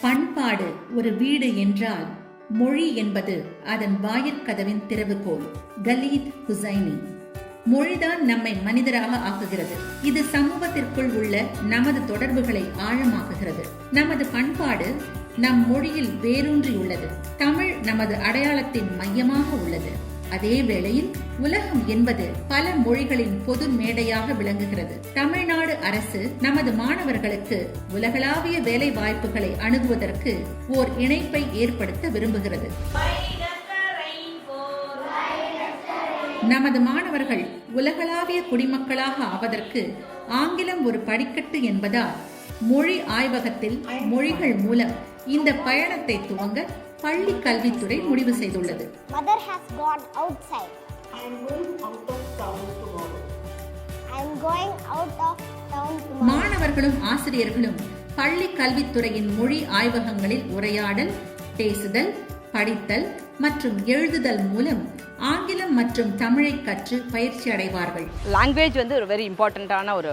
பண்பாடு ஒரு வீடு என்றால் மொழி என்பது அதன் வாயிற்கதவின் திறவுகோல். Khaled Hosseini. மொழிதான் நம்மை மனிதராக ஆக்குகிறது. இது சமூகத்திற்குள் உள்ள நமது தொடர்புகளை ஆழமாக்குகிறது. நமது பண்பாடு நம் மொழியில் வேரூன்றியுள்ளது தமிழ் நமது அடையாளத்தின் மையமாக உள்ளது. அதே வேளையில் உலகம் என்பது பல மொழிகளின் பொது மேடையாக விளங்குகிறது. தமிழ்நாடு அரசு நமது மாணவர்களுக்கு உலகளாவிய வேலை வாய்ப்புகளை அணுகுவதற்கு ஓர் இணைப்பை ஏற்படுத்த விரும்புகிறது. நமது மாணவர்கள் உலகளாவிய குடிமக்களாக ஆவதற்கு ஆங்கிலம் ஒரு படிக்கட்டு என்பதால் மொழி ஆய்வகத்தில் மொழிகள் மூலம் இந்த பயணத்தை துவங்க பள்ளி கல்வித்துறை முடிவு செய்துள்ளது. மாணவர்களும் ஆசிரியர்களும் பள்ளி கல்வித்துறையின் மொழி ஆய்வகங்களில் உரையாடல் பேசுதல் படித்தல் மற்றும் எழுதுதல் மூலம் ஆங்கிலம் மற்றும் தமிழை கற்று பயிற்சி அடைவார்கள். லாங்குவேஜ் வந்து ஒரு வெரி இம்பார்ட்டண்ட்டான ஒரு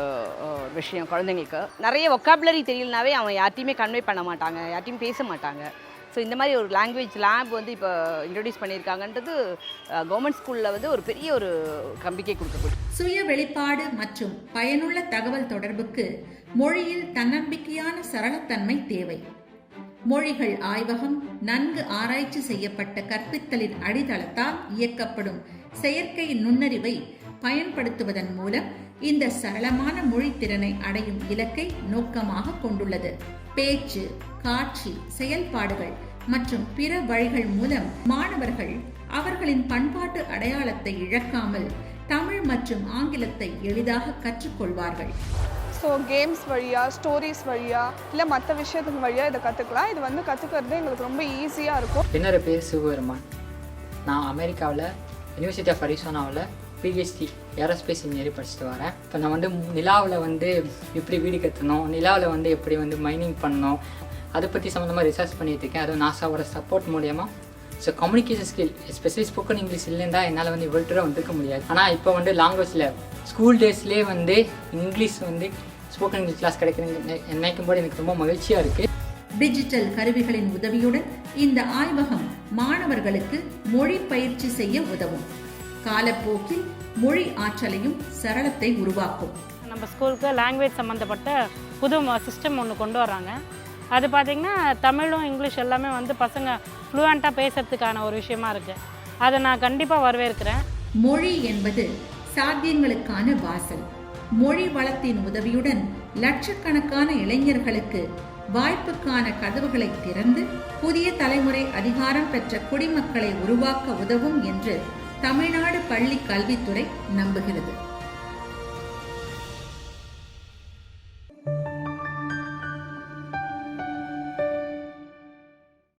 விஷயம் குழந்தைங்களுக்கு. நிறைய ஒக்காபுலரி தெரியலனாவே அவன் யார்ட்டையுமே கன்வே பண்ண மாட்டாங்க யார்ட்டையும் பேச மாட்டாங்க. ஸோ இந்த மாதிரி ஒரு லாங்குவேஜ் லேப் வந்து இப்போ இன்ட்ரடியூஸ் பண்ணியிருக்காங்கன்றது கவர்மெண்ட் ஸ்கூலில் வந்து ஒரு பெரிய ஒரு கம்பிக்கை கொடுக்கக்கூடிய சுய வெளிப்பாடு மற்றும் பயனுள்ள தகவல் தொடர்புக்கு மொழியில் தன்னம்பிக்கையான சரளத்தன்மை தேவை. மொழிகள் ஆய்வகம் நன்கு ஆராய்ச்சி செய்யப்பட்ட கற்பித்தலின் அடித்தளத்தால் இயக்கப்படும் செயற்கை நுண்ணறிவை பயன்படுத்துவதன் மூலம் இந்த சரளமான மொழி திறனை அடையும் இலக்கை நோக்கமாக கொண்டுள்ளது. பேச்சு காட்சி செயல்பாடுகள் மற்றும் பிற வழிகள் மூலம் மாணவர்கள் அவர்களின் பண்பாட்டு அடையாளத்தை இழக்காமல் தமிழ் மற்றும் ஆங்கிலத்தை எளிதாக கற்றுக்கொள்வார்கள். ஸோ கேம்ஸ் வழியாக ஸ்டோரிஸ் வழியாக இல்லை மற்ற விஷயத்துக்கு வழியாக இதை கற்றுக்கலாம் இது வந்து கற்றுக்கிறது எங்களுக்கு ரொம்ப ஈஸியாக இருக்கும். என்னோட பேர் சிவபெருமான் நான் அமெரிக்காவில் யூனிவர்சிட்டி ஆஃப் அரிசோனாவில் பிஹெச்டி ஏரோஸ்பேஸ் இன்ஜினியரிங் படிச்சுட்டு வரேன். இப்போ நான் வந்து நிலாவில் வந்து எப்படி வீடு கட்டணும் நிலாவில் வந்து எப்படி வந்து மைனிங் பண்ணணும் அதை பற்றி சம்மந்தமாக ரிசர்ச் பண்ணிகிட்டு இருக்கேன். அதுவும் நாசாவோட சப்போர்ட் மூலியமாக so communication skill especially spoken English இல்லைன்னா என்னால் வந்து இவ்வளோ வந்துருக்க முடியாது. ஆனால் இப்போ வந்து லாங்குவேஜில் ஸ்கூல் டேஸ்லேயே வந்து இங்கிலீஷ் வந்து ஸ்போக்கன் இங்கிலீஷ் கிளாஸ் கிடைக்கிறது நினைக்கும் போது எனக்கு ரொம்ப மகிழ்ச்சியாக இருக்குது டிஜிட்டல் கருவிகளின் உதவியுடன் இந்த ஆய்வகம் மாணவர்களுக்கு மொழி பயிற்சி செய்ய உதவும். காலப்போக்கில் மொழி ஆற்றலையும் சரளத்தை உருவாக்கும். நம்ம ஸ்கூலுக்கு லாங்குவேஜ் சம்மந்தப்பட்ட புது சிஸ்டம் ஒன்று கொண்டு வராங்க அது பார்த்திங்கன்னா தமிழும் இங்கிலீஷ் எல்லாமே வந்து பசங்க ஃப்ளூயண்ட்டாக பேசுறதுக்கான ஒரு விஷயமா இருக்குது அதை நான் கண்டிப்பாக வரவேற்கிறேன். மொழி என்பது சாத்தியங்களுக்கான வாசல். மொழி வளத்தின் உதவியுடன் லட்சக்கணக்கான இளைஞர்களுக்கு வாய்ப்புக்கான கதவுகளை திறந்து புதிய தலைமுறை அதிகாரம் பெற்ற குடிமக்களை உருவாக்க உதவும் என்று தமிழ்நாடு பள்ளி கல்வித்துறை நம்புகிறது.